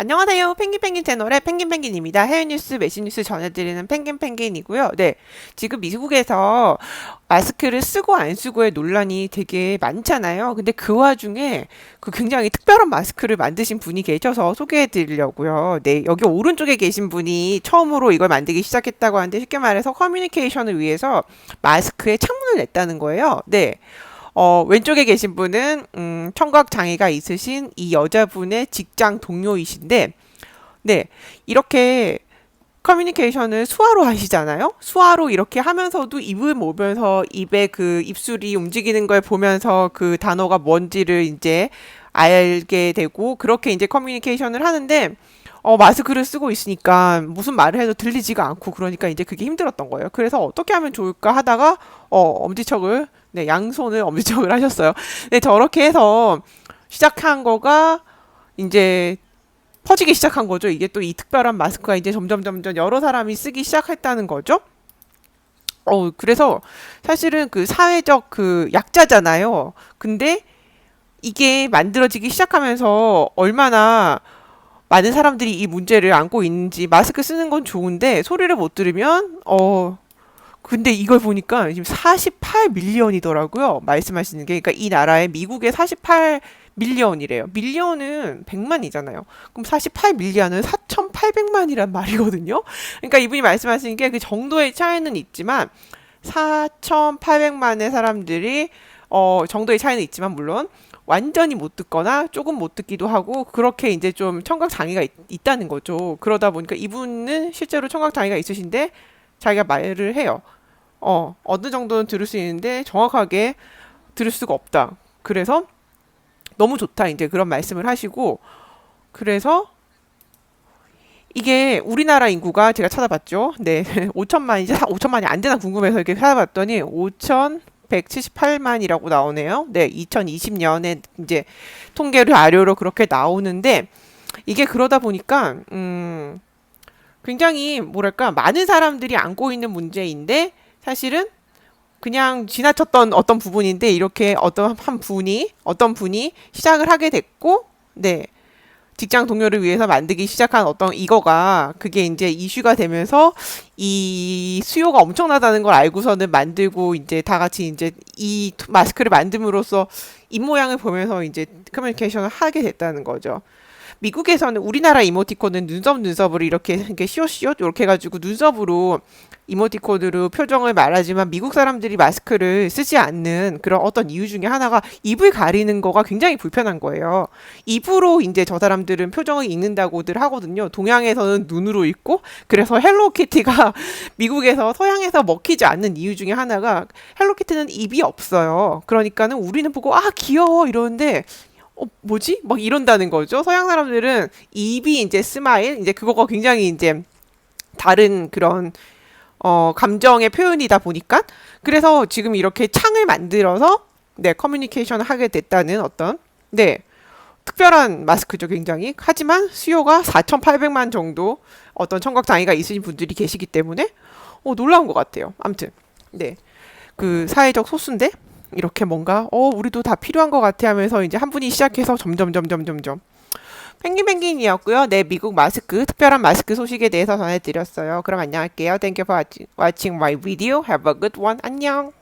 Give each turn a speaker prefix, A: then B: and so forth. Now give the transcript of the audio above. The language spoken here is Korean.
A: 안녕하세요. 펭귄펭귄 채널의 펭귄펭귄입니다. 해외 뉴스, 메시 뉴스 전해드리는 펭귄펭귄이고요. 네. 지금 미국에서 마스크를 쓰고 안 쓰고의 논란이 되게 많잖아요. 근데 그 와중에 그 굉장히 특별한 마스크를 만드신 분이 계셔서 소개해 드리려고요. 네. 여기 오른쪽에 계신 분이 처음으로 이걸 만들기 시작했다고 하는데 쉽게 말해서 커뮤니케이션을 위해서 마스크에 창문을 냈다는 거예요. 네. 어, 왼쪽에 계신 분은 음, 청각 장애가 있으신 이 여자분의 직장 동료이신데, 네, 이렇게 커뮤니케이션을 수화로 하시잖아요. 수화로 이렇게 하면서도 입을 모으면서 입에 그 입술이 움직이는 걸 보면서 그 단어가 뭔지를 이제 알게 되고 그렇게 이제 커뮤니케이션을 하는데 어, 마스크를 쓰고 있으니까 무슨 말을 해도 들리지가 않고 그러니까 이제 그게 힘들었던 거예요. 그래서 어떻게 하면 좋을까 하다가 어, 엄지척을 네, 양손을 엄지척을 하셨어요. 네, 저렇게 해서 시작한 거가 이제 퍼지기 시작한 거죠. 이게 또 이 특별한 마스크가 이제 점점 점점 여러 사람이 쓰기 시작했다는 거죠. 어, 그래서 사실은 그 사회적 그 약자잖아요. 근데 이게 만들어지기 시작하면서 얼마나 많은 사람들이 이 문제를 안고 있는지 마스크 쓰는 건 좋은데 소리를 못 들으면 어 근데 이걸 보니까 지금 48 밀리언이더라고요. 말씀하시는 게 그러니까 이 나라의 미국의 48 밀리언이래요. 밀리언은 100만이잖아요. 그럼 48 밀리언은 4,800만이란 말이거든요. 그러니까 이분이 말씀하시는 게 그 정도의 차이는 있지만 4,800만의 사람들이 어 정도의 차이는 있지만 물론 완전히 못 듣거나 조금 못 듣기도 하고 그렇게 이제 좀 청각 장애가 있, 다는 거죠. 그러다 보니까 이분은 실제로 청각 장애가 있으신데 자기가 말을 해요. 어, 어느 정도는 들을 수 있는데 정확하게 들을 수가 없다. 그래서 너무 좋다. 이제 그런 말씀을 하시고 그래서 이게 우리나라 인구가 제가 찾아봤죠. 네. 5천만이지 5천만이 안 되나 궁금해서 이렇게 찾아봤더니 5,178만이라고 나오네요. 네. 2020년에 이제 통계를 아료로 그렇게 나오는데 이게 그러다 보니까 음 굉장히 뭐랄까 많은 사람들이 안고 있는 문제인데 사실은 그냥 지나쳤던 어떤 부분인데 이렇게 어떤 한 분이 어떤 분이 시작을 하게 됐고 네 직장 동료를 위해서 만들기 시작한 어떤 이거가 그게 이제 이슈가 되면서 이 수요가 엄청나다는 걸 알고서는 만들고 이제 다 같이 이제 이 마스크를 만듦으로써 입 모양을 보면서 이제 커뮤니케이션을 하게 됐다는 거죠. 미국에서는 우리나라 이모티콘은 눈썹 눈썹을 이렇게 이렇게 시옷시옷 이렇게 해가지고 눈썹으로 이모티콘으로 표정을 말하지만 미국 사람들이 마스크를 쓰지 않는 그런 어떤 이유 중에 하나가 입을 가리는 거가 굉장히 불편한 거예요. 입으로 이제 저 사람들은 표정을 읽는다고들 하거든요. 동양에서는 눈으로 읽고 그래서 헬로키티가 미국에서 서양에서 먹히지 않는 이유 중에 하나가 헬로키티는 입이 없어요. 그러니까는 우리는 보고 아 귀여워 이러는데 어, 뭐지? 막 이런다는 거죠. 서양 사람들은 입이 이제 스마일, 이제 그거가 굉장히 이제 다른 그런 어, 감정의 표현이다 보니까 그래서 지금 이렇게 창을 만들어서 네, 커뮤니케이션을 하게 됐다는 어떤 네. 특별한 마스크죠, 굉장히. 하지만 수요가 4,800만 정도 어떤 청각 장애가 있으신 분들이 계시기 때문에 어, 놀라운 것 같아요. 아무튼 네. 그 사회적 소수인데 이렇게 뭔가 어 우리도 다 필요한 것 같아 하면서 이제 한 분이 시작해서 점점 점점 점점 펭귄 펭귄이었고요. 네, 미국 마스크 특별한 마스크 소식에 대해서 전해드렸어요. 그럼 안녕할게요. Thank you for watching my video. Have a good one. 안녕.